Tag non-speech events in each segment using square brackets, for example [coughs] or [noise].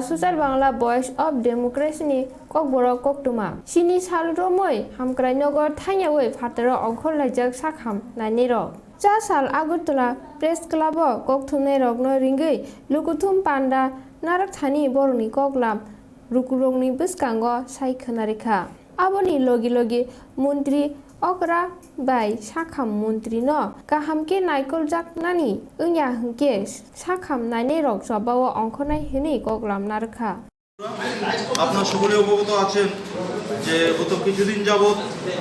Social Bangla voice of democracy cock কক্তমা সিনি সাল রমই হামক্রাইনগর থাইয়াও ফাটের অঘর লাইজাক succumb নাইনি রক যা সাল আগরতলা প্রেস ক্লাব কক্তুনে রগ্ন রিঙ্গি লুকুথুম পান্ডা নারক থানি বরনি কগলাম রুকুরংনি বিসকাঙ্গ সাইখনারিখা আবনি লগি লগি মন্ত্রী অগ্রা বাই সাখাম মন্ত্রী ন কাহামকে নাইকল জাক নানি ইয়া হংকে সাখাম নাইনে রক সবাও অঙ্কনাই হিনে গগলাম নারখা আপনার সকলে অবগত আছেন যে গত কিছুদিন যাবৎ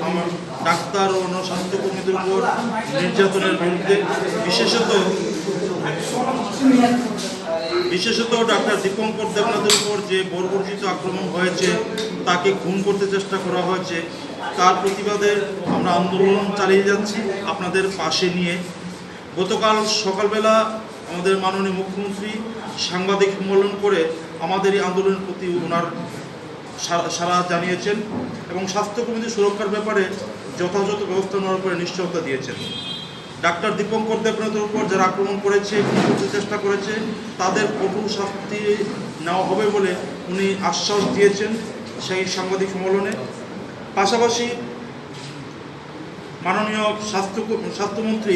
আমার ডাক্তার ও অন্য স্বাস্থ্যকর্মীদের উপর নির্যাতনের বিরুদ্ধে বিশেষত বিশেষত ডাক্তার দীপঙ্কর দেবনাথের উপর যে বর্বরচিত আক্রমণ হয়েছে, তাকে খুন করতে চেষ্টা করা হয়েছে, তার প্রতিবাদে আমরা আন্দোলন চালিয়ে যাচ্ছি আপনাদের পাশে নিয়ে। গতকাল সকালবেলা আমাদের মাননীয় মুখ্যমন্ত্রী সাংবাদিক সম্মেলন করে আমাদের এই আন্দোলনের প্রতি ওনার সা- সাড়া জানিয়েছেন এবং স্বাস্থ্যকর্মীদের সুরক্ষার ব্যাপারে যথাযথ ব্যবস্থা নেওয়ার উপরে নিশ্চয়তা দিয়েছেন। ডাক্তার দীপঙ্কর দেবনাথের উপর যারা আক্রমণ করেছে চেষ্টা করেছে, তাদের কঠোর শাস্তি নেওয়া হবে বলে উনি আশ্বাস দিয়েছেন সেই সাংবাদিক সম্মেলনে। পাশাপাশি মাননীয় স্বাস্থ্য স্বাস্থ্যমন্ত্রী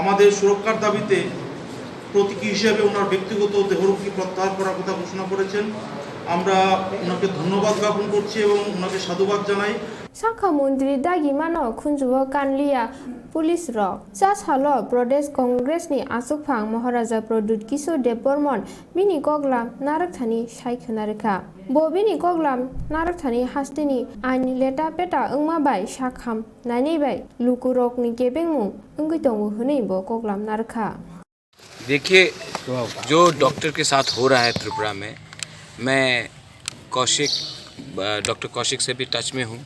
আমাদের সুরক্ষার দাবিতে প্রতীকী হিসেবে ওনার ব্যক্তিগত দেহরক্ষী প্রত্যাহার করার কথা ঘোষণা করেছেন। আমরা ওনাকে ধন্যবাদ জ্ঞাপন করছি এবং ওনাকে সাধুবাদ জানাই। শাখা মন্ত্রী দাগিমান খুঞ্জুব কানলিয়া, পুলিশ র। চা সাল প্রদেশ কংগ্রেসনি আসুকফাং মহারাজা প্রদ্যুৎ কিশোর দেববর্মন বিনি গগলাম নারকথানি সাইখোনারেখা ববিনি কগলাম, নারকথানী হাস্তিনি, আইন লেটা পেটা ওংমাবাই সাখাম নাইনিবাই লুকুরকনি কেবেংমু ওঙ্গি দঙ্গু হনেই ব কগলাম নারখা देखिए, जो डॉक्टर के साथ हो रहा है त्रिपुरा में, मैं कौशिक डॉक्टर कौशिक से भी टच में हूँ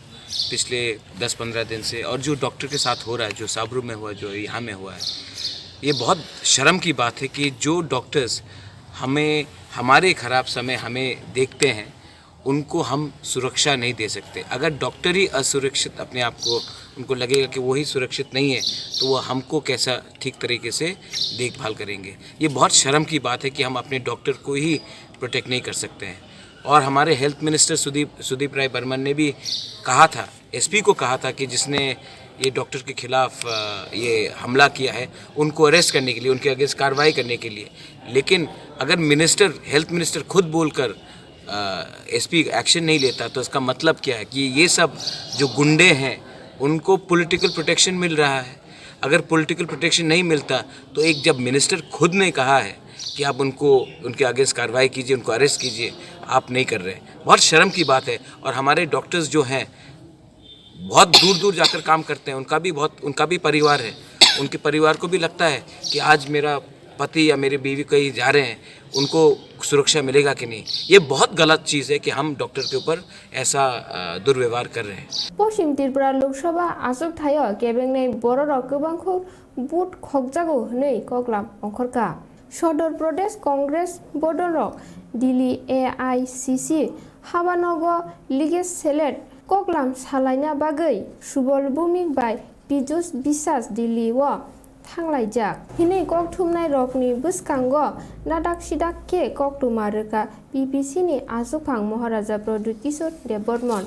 पिछले 10-15 दिन से। और जो डॉक्टर के साथ हो रहा है, जो साबरू में हुआ, जो यहाँ में हुआ है, ये बहुत शर्म की बात है कि जो डॉक्टर्स हमें, हमारे ख़राब समय हमें देखते हैं उनको हम सुरक्षा नहीं दे सकते। अगर डॉक्टर ही असुरक्षित अपने आप को, उनको लगेगा कि वही सुरक्षित नहीं है तो वो हमको कैसा ठीक तरीके से देखभाल करेंगे। ये बहुत शर्म की बात है कि हम अपने डॉक्टर को ही प्रोटेक्ट नहीं कर सकते हैं। और हमारे हेल्थ मिनिस्टर सुदीप सुदीप राय बर्मन ने भी कहा था एसपी को कहा था कि जिसने ये डॉक्टर के खिलाफ ये हमला किया है, उनको अरेस्ट करने के लिए, उनके अगेंस्ट कार्रवाई करने के लिए। लेकिन अगर मिनिस्टर हेल्थ मिनिस्टर खुद बोलकर एसपी एक्शन नहीं लेता तो इसका मतलब क्या है कि ये सब जो गुंडे हैं, उनको पॉलिटिकल प्रोटेक्शन मिल रहा है। अगर पॉलिटिकल प्रोटेक्शन नहीं मिलता तो एक जब मिनिस्टर खुद ने कहा है कि आप उनको, उनके अगेंस्ट कार्रवाई कीजिए, उनको अरेस्ट कीजिए, आप नहीं कर रहे बहुत शर्म की बात है, और हमारे डॉक्टर्स जो हैं, बहुत दूर दूर जाकर काम करते हैं, उनका भी बहुत, उनका भी परिवार है। उनके परिवार को भी लगता है कि आज मेरा पति या मेरी बीवी कहीं जा रहे हैं उनको सुरक्षा मिलेगा कि नहीं ये बहुत गलत चीज़ है कि हम डॉक्टर के ऊपर ऐसा अ, दुर्व्यवहार कर रहे हैं पश्चिम त्रिपुरा लोकसभा आसुक थायो केबेंनै बर' रक गोबांखौ बुट खगजागौ हनै गगलाम अंखरका सदर प्रदेश कंग्रेस बडरक दिल्ली ए आइ सि सि हाबानग लिगेज सेलेट गगलाम सालायना बागै सुबल भूमिक बाय बिजुस बिसास दिल्ली व थांलायजाक। हिनै गगथुमनाय रकनि बोसकांग नादाक सिदाकके गगथुमारोका बिपिसिनि आसुफां महाराजा प्रदुत किशोर देव बर्मन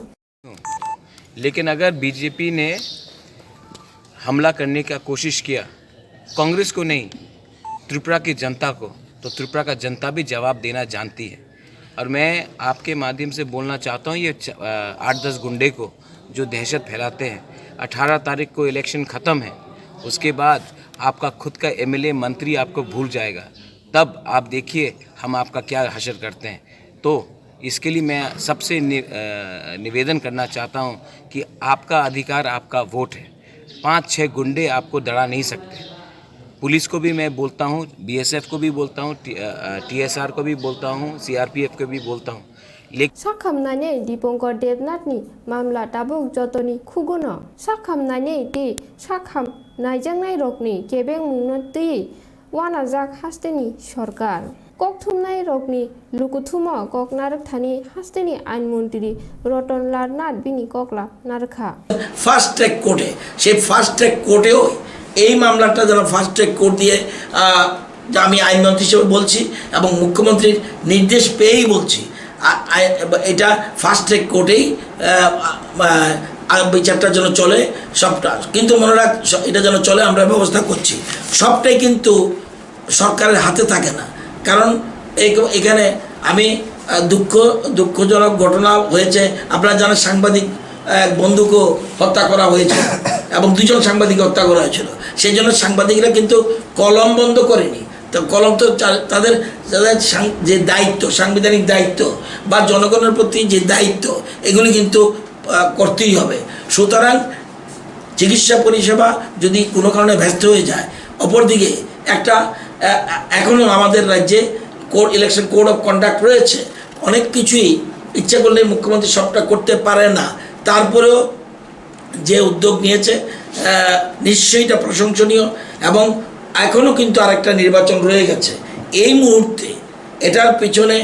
लेकिन अगर बीजेपी ने हमला करने का कोशिश किया, कांग्रेस को नहीं, त्रिपुरा की जनता को तो त्रिपुरा का जनता भी जवाब देना जानती है। और मैं आपके माध्यम से बोलना चाहता हूँ, ये आठ दस गुंडे को जो दहशत फैलाते हैं। अठारह तारीख को इलेक्शन ख़त्म है। उसके बाद आपका खुद का एमएलए मंत्री आपको भूल जाएगा। तब आप देखिए हम आपका क्या हशर करते हैं। तो इसके लिए मैं सबसे नि, निवेदन करना चाहता हूँ कि आपका अधिकार आपका वोट है। पाँच छः गुंडे आपको दड़ा नहीं सकते। पुलिस को भी मैं बोलता हूँ बीएसएफ को भी बोलता हूँ टीएसआर को भी बोलता हूँ सीआरपीएफ को भी बोलता हूँ। लेकिन साखामनानै दीपंकर देबनाथनि मामला दाबुक जतनि खुगुन। साखामनानै दि साखाम नायजांनाय रकनि केबें मुंनो दै वानाजाक हास्तेनि सरकार ककथुमनाय रकनि लुकुथुम कक नारकथानि हास्तेनि आइन मन्त्रि रतन लाल नाथ बिनि ककला नारखा ফার্স্ট ট্র্যাক কোর্টে সেই ফার্স্ট ট্র্যাক কোর্টেও এই মামলাটা যেন ফার্স্ট ট্র্যাক কোর্ট দিয়ে আহ, যা আমি আইনমন্ত্রী হিসেবে বলছি এবং মুখ্যমন্ত্রীর নির্দেশ পেয়েই বলছি আ- আই- এটা ফার্স্ট ট্র্যাক কোর্টেই বিচারটা যেন চলে সবটা। কিন্তু মনে রাখ এটা যেন চলে আমরা ব্যবস্থা করছি। সবটাই কিন্তু সরকারের হাতে থাকে না। কারণ এখানে আমি দুঃখ দুঃখজনক ঘটনা হয়েছে। আপনারা জানেন সাংবাদিক এক বন্ধুকে হত্যা করা হয়েছে [coughs] এবং দুজন সাংবাদিক হত্যা করা হয়েছিল। সেই জন্য সাংবাদিকরা কিন্তু কলম বন্ধ করেনি। তো কলম তো তাদের তাদের যে দায়িত্ব সাংবিধানিক দায়িত্ব বা জনগণের প্রতি যে দায়িত্ব এগুলি কিন্তু করতেই হবে। সুতরাং চিকিৎসা পরিষেবা যদি কোনো কারণে ব্যস্ত হয়ে যায়, অপরদিকে একটা এখনও আমাদের রাজ্যে code election code of conduct রয়েছে। অনেক কিছুই ইচ্ছা করলে মুখ্যমন্ত্রী সবটা করতে পারে না। তারপরেও যে উদ্যোগ নিয়েছে নিশ্চয়ই এটা প্রশংসনীয় এবং এখনও কিন্তু আরেকটা নির্বাচন রয়ে গেছে। এই মুহূর্তে এটার পিছনে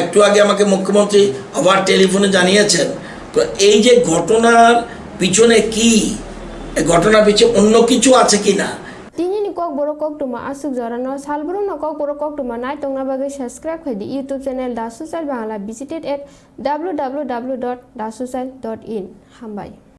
একটু আগে আমাকে মুখ্যমন্ত্রী আবার টেলিফোনে জানিয়েছেন তো এই যে ঘটনার পিছনে কি? ঘটনার পিছনে অন্য কিছু আছে কি না? কক বড় কক তোমা আসুক জরা নয় সাল বড় ন কক বড় কক তোমা নাই তোমার বাকি সাবস্ক্রাইব হয়ে YouTube channel the social Bangla visited at W W W dot the social dot in হাম্বাই।